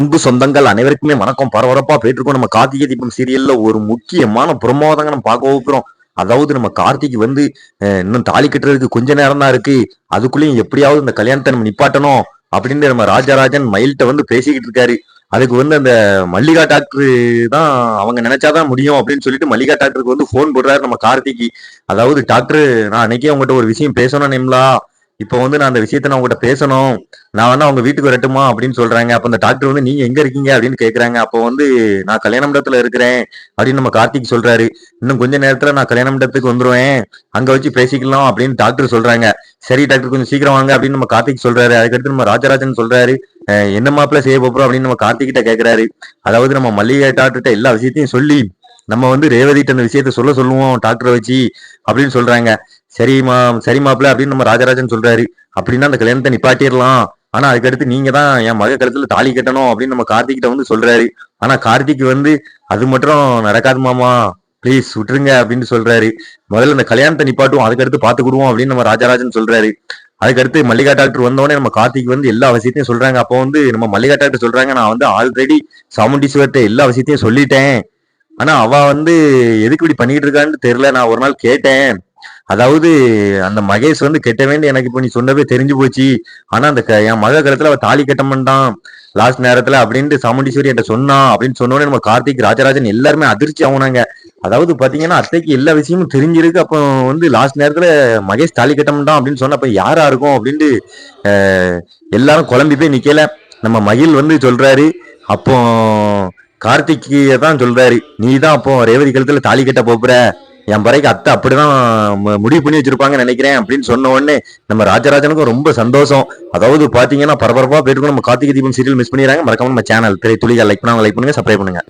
அன்பு சொந்தங்கள் அனைவருக்குமே வணக்கம். பரபரப்பா போயிட்டு இருக்கோம் நம்ம கார்த்திகை தீபம் சீரியல்ல ஒரு முக்கியமான பிரமோதங்க நம்ம பார்க்க போகிறோம். அதாவது நம்ம கார்த்திக் வந்து இன்னும் தாலி கட்டுறதுக்கு கொஞ்ச நேரம் தான் இருக்கு. அதுக்குள்ளேயும் எப்படியாவது இந்த கல்யாணத்தை நம்ம நிப்பாட்டணும் அப்படின்னு நம்ம ராஜராஜன் மயில்கிட்ட வந்து பேசிக்கிட்டு இருக்காரு. அதுக்கு வந்து அந்த மல்லிகா டாக்டர் தான் அவங்க நினைச்சாதான் முடியும் அப்படின்னு சொல்லிட்டு மல்லிகா டாக்டருக்கு வந்து ஃபோன் போடுறாரு நம்ம கார்த்திக் அதாவது டாக்டர் நான் அன்னைக்கே உங்ககிட்ட ஒரு விஷயம் பேசணும் நிம்லா இப்போ வந்து நான் அந்த விஷயத்த நான் உங்ககிட்ட பேசணும். நான் வந்து அவங்க வீட்டுக்கு வரட்டுமா அப்படின்னு சொல்றாங்க. அப்ப அந்த டாக்டர் வந்து நீங்க எங்க இருக்கீங்க? அப்படின்னு கேக்குறாங்க. அப்போ வந்து நான் கல்யாண மண்டபத்துல இருக்கிறேன். அப்படின்னு நம்ம கார்த்திக் சொல்றாரு. இன்னும் கொஞ்ச நேரத்துல நான் கல்யாண மண்டபத்துக்கு வந்துருவேன். அங்க வச்சு பேசிக்கலாம். அப்படின்னு டாக்டர் சொல்றாங்க. சரி டாக்டர் கொஞ்சம் சீக்கிரம் வாங்க. அப்படின்னு நம்ம கார்த்திக் சொல்றாரு. அதுக்கடுத்து நம்ம ராஜராஜன் சொல்றாரு. என்ன மாப்பிள்ள செய்ய போறோம்? அப்படின்னு நம்ம கார்த்திக் கிட்ட கேக்குறாரு. அதாவது நம்ம மல்லிகை டாக்டர்கிட்ட எல்லா விஷயத்தையும் சொல்லி நம்ம வந்து ரேவதிட்ட அந்த விஷயத்த சொல்ல சொல்லுவோம் டாக்டரை வச்சு அப்படின்னு சொல்றாங்க. சரிம்மா சரி மாப்பிள்ள அப்படின்னு நம்ம ராஜராஜன் சொல்றாரு. அப்படின்னா அந்த கல்யாணத்தை நிப்பாட்டிடலாம். ஆனா அதுக்கடுத்து நீங்க தான் என் மக கழுத்துல தாலி கட்டணும் அப்படின்னு நம்ம கார்த்திகிட்ட வந்து சொல்றாரு. ஆனா கார்த்திக் வந்து அது மட்டும் நடக்காது மாமா. ப்ளீஸ் விட்டுருங்க அப்படின்னு சொல்றாரு. முதல்ல இந்த கல்யாணத்தை நிப்பாட்டுவோம் அதுக்கடுத்து பாத்துக்கிடுவோம் அப்படின்னு நம்ம ராஜராஜன் சொல்றாரு. அதுக்கடுத்து மல்லிகா டாக்டர் வந்தோடனே நம்ம கார்த்திக் வந்து எல்லா விஷயத்தையும் சொல்றாங்க. அப்போ வந்து நம்ம மல்லிகா டாக்டர் சொல்றாங்க நான் வந்து ஆல்ரெடி சாமுண்டீஸ்வர்கிட்ட எல்லா விஷயத்தையும் சொல்லிட்டேன். ஆனா அவ வந்து எதுக்கு இப்படி பண்ணிட்டு இருக்கான்னு தெரியல. நான் ஒரு நாள் கேட்டேன். அதாவது அந்த மகேஷ் வந்து கெட்ட வேண்டிய எனக்கு இப்போ நீ சொன்னவே தெரிஞ்சு போச்சு. ஆனா அந்த க- என் மக கருத்துல அவ தாலி கட்ட மாட்டான். லாஸ்ட் நேரத்துல அப்படின்ட்டு சாமுண்டீஸ்வரி என்கிட்ட சொன்னா அப்படின்னு சொன்னோடனே நம்ம கார்த்திக் ராஜராஜன் எல்லாருமே அதிர்ச்சி ஆகுனாங்க. அதாவது பாத்தீங்கன்னா அத்தைக்கு எல்லா விஷயமும் தெரிஞ்சிருக்கு. அப்போ வந்து லாஸ்ட் நேரத்துல மகேஷ் தாலி கட்ட மாட்டான் அப்படின்னு சொன்னப்ப யாரா இருக்கும் அப்படின்ட்டு எல்லாரும் குழம்பி போய் நிக்கல. நம்ம மகிழ் வந்து சொல்றாரு அப்போ கார்த்திக்கிய தான் சொல்றாரு நீ தான் அப்போ ரேவதி கழுத்துல தாலி கட்ட போப்புற என் பறைக்கு அத்தை அப்படிதான் முடிவு பண்ணி வச்சிருப்பாங்கன்னு நினைக்கிறேன் அப்படின்னு சொன்ன உடனே நம்ம ராஜராஜனுக்கும் ரொம்ப சந்தோஷம். அதாவது பாத்தீங்கன்னா பரபரப்பா போயிட்டு நம்ம கார்த்திகை தீபம் சீரியல் மிஸ் பண்ணிடுறாங்க. மறக்காம நம்ம சேனல் திரை துளிகள் லைக் பண்ணுவாங்க லைக் பண்ணுங்க சப்ஸ்கிரைப் பண்ணுங்க.